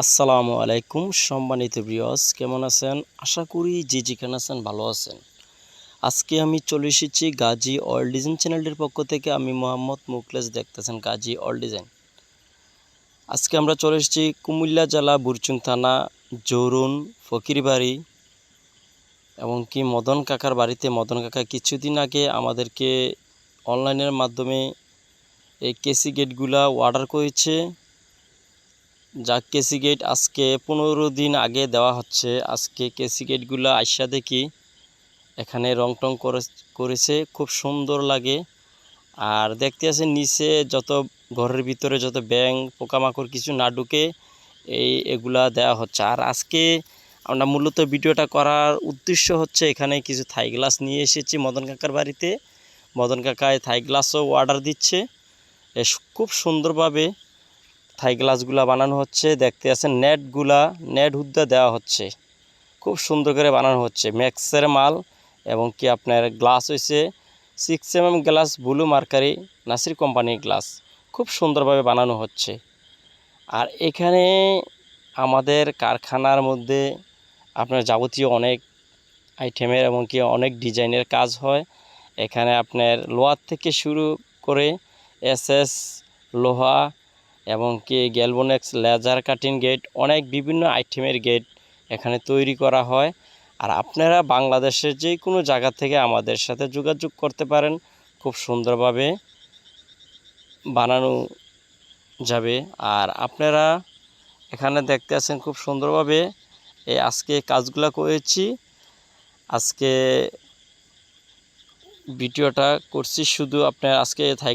আসসালামু আলাইকুম সম্মানিত ব্রিয়স কেমন আছেন? আশা করি যে যেখানে আছেন ভালো আছেন। আজকে আমি চলে এসেছি গাজী অল ডিজাইন চ্যানেলটির পক্ষ থেকে আমি মোহাম্মদ মুকলেস দেখতেছেন গাজী অল ডিজাইন আজকে আমরা চলে এসেছি কুমিল্লা জেলা বুরচুং থানা, জরুন, ফকিরবাড়ি এবং কি মদন কাকার বাড়িতে। মদন কাকা কিছুদিন আগে আমাদেরকে অনলাইনের মাধ্যমে এই কেসি গেটগুলা অর্ডার করেছে। যা কেসি গেট আজকে পনেরো দিন আগে দেওয়া হচ্ছে। আজকে কেসি গেটগুলো আইসা দেখি এখানে রং টং করে করেছে, খুব সুন্দর লাগে। আর দেখতে আছেন নিচে যত ঘরের ভিতরে যত ব্যাং পোকামাকড় কিছু না ঢুকে এই এগুলা দেওয়া হচ্ছে। আর আজকে আমরা মূলত ভিডিওটা করার উদ্দেশ্য হচ্ছে এখানে কিছু থাই গ্লাস নিয়ে এসেছি মদন কাকার বাড়িতে। মদন কাকায় থাই গ্লাসও অর্ডার দিচ্ছে। খুব সুন্দরভাবে থাই গ্লাসগুলা বানানো হচ্ছে। দেখতে আছেন, নেটগুলা, নেট হুদ্দা দেওয়া হচ্ছে। খুব সুন্দর করে বানানো হচ্ছে। ম্যাক্সের মাল এবং কি আপনার গ্লাস হয়েছে six M M glass, blue mercury, Nasir কোম্পানির গ্লাস। খুব সুন্দরভাবে বানানো হচ্ছে। আর এখানে আমাদের কারখানার মধ্যে আপনার যাবতীয় অনেক আইটেমের এবং কি অনেক ডিজাইনের কাজ হয়। এখানে আপনার লোহার থেকে শুরু করে এস এস লোহা এবং কি গ্যালবোনেক্স লেজার কাটিং গেট, অনেক বিভিন্ন আইটেমের গেট এখানে তৈরি করা হয়। আর আপনারা বাংলাদেশের যে কোনো জায়গা থেকে আমাদের সাথে যোগাযোগ করতে পারেন। খুব সুন্দরভাবে বানানো যাবে। আর আপনারা এখানে দেখতে আছেন খুব সুন্দরভাবে এই আজকে কাজগুলো করেছি। আজকে ভিডিওটা করছি শুধু আপনার আজকে থাই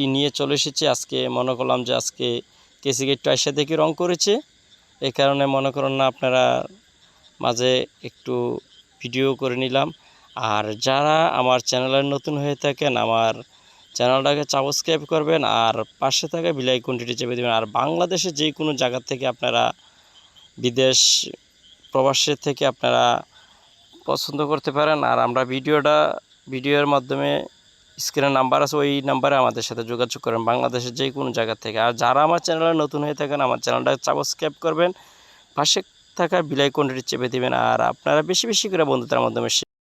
গ্লাসটি নিয়ে চলে এসেছি। আজকে মনে করলাম যে আজকে কেসি গেটটা এসে দেখে রং করেছে। এই কারণে মনে করেন না, আপনারা মাঝে একটু ভিডিও করে নিলাম। আর যারা আমার চ্যানেলের নতুন হয়ে থাকেন, আমার চ্যানেলটাকে সাবস্ক্রাইব করবেন আর পাশে থাকা বিলাই কোনটিটি চেপে দেবেন। আর বাংলাদেশে যে কোনো জায়গা থেকে আপনারা, বিদেশ প্রবাসের থেকে আপনারা পছন্দ করতে পারেন। আর আমরা ভিডিওটা, ভিডিওর মাধ্যমে স্ক্রিনের নাম্বার আছে, ওই নাম্বারে আমাদের সাথে যোগাযোগ করেন। বাংলাদেশের যে কোনো জায়গা থেকে। আর যারা আমার চ্যানেলে নতুন হয়ে থাকেন, আমার চ্যানেলটা সাবস্ক্রাইব করবেন, পাশে থাকা বিলাই কোনটি চেপে দেবেন, আর আপনারা বেশি বেশি করে বন্ধুদের মাধ্যমে